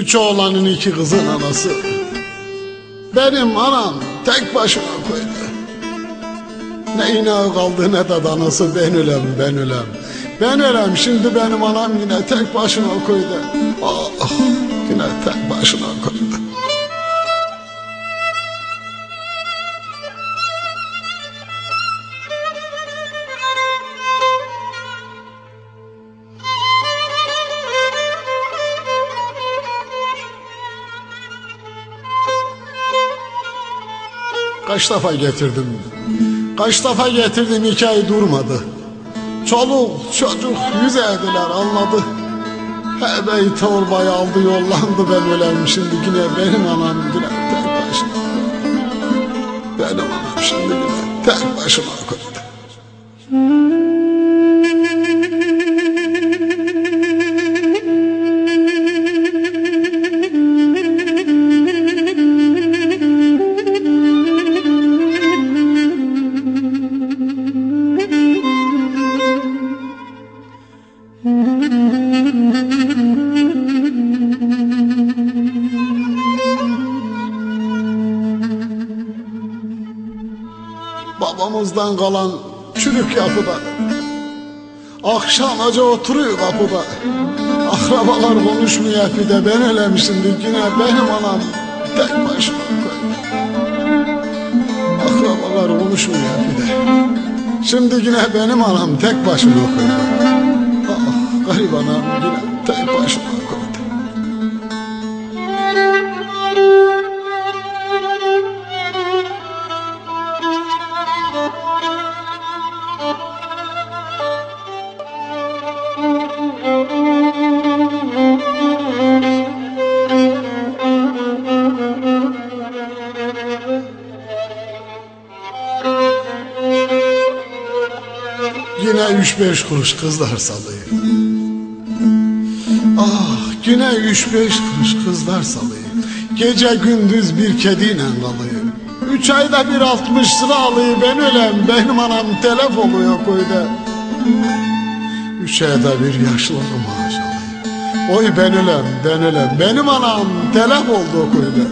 Üç oğlanın iki kızın anası. Benim anam tek başına koydu. Ne inağı kaldı ne de danası ben ölem ben ölem. Ben ölem şimdi benim anam yine tek başına koydu. Ah yine tek başına koydu. Kaç defa getirdim. Kaç defa getirdim iki ay durmadı. Çoluk çocuk yüz ediler anladı. Hebey torbayı aldı yollandı ben ölem şimdi yine benim anam yine tek başına. Benim anam şimdi yine tek başına koydu. Babamızdan kalan çürük yapıda. Akşam acı oturuyor kapıda. Akrabalar konuşmuyor bir de ben ölem şimdi yine benim anam tek başına. Koydu Akrabalar konuşmuyor bir de. Şimdi yine benim anam tek başına koydu Ah garip anam yine tek başına koydu Yine üç beş kuruş kızlar salıyor. Ah yine üç beş kuruş kızlar salıyor. Gece gündüz bir kediyle kalıyor. Üç ayda bir altmış lira alıyor ben ölem benim anam telef oluyor köyde. Üç ayda bir yaşlılık maaş alıyor. Oy ben ölem ben ölem benim anam telef oldu o köyde.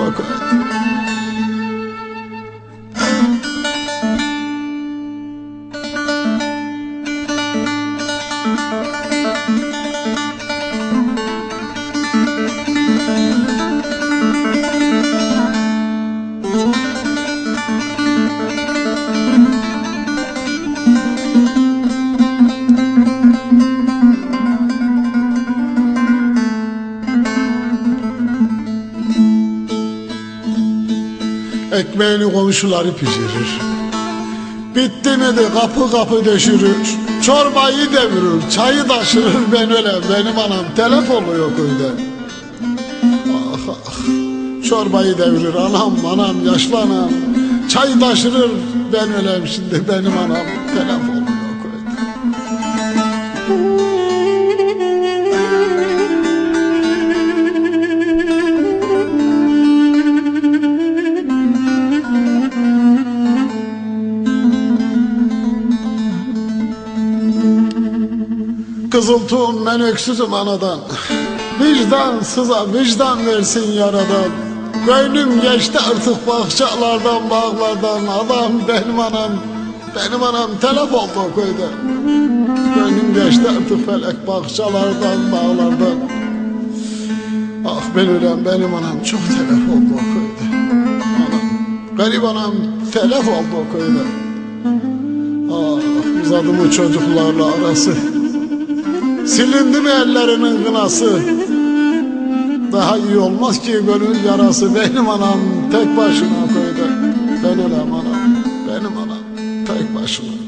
O köyde. Ekmeğini komşuları pişirir. Bitti mi de kapı kapı döşürür. Çorbayı devirir, çayı taşırır ben öyle. Benim anam telef oluyor köyde. Ah ah. Çorbayı devirir anam anam yaşlı anam. Çayı taşırır ben ölem şimdi benim anam telef Kızıltuğum ben öksüzüm anadan. Vicdan sıza vicdan versin yaradan. Gönlüm geçti artık bahçelerden bağlardan. Adam benim anam Benim anam telef oldu o köyde. Gönlüm geçti artık felek bahçelerden bağlardan. Ah ben ölen benim anam çok telef oldu o köyde. Anam garip anam telef oldu o köyde. Ah uzadı mı çocuklarla arası Silindi mi ellerinin kınası? Daha iyi olmaz ki gönül yarası benim anam tek başına koydu. Ben öyle anam, benim anam tek başına.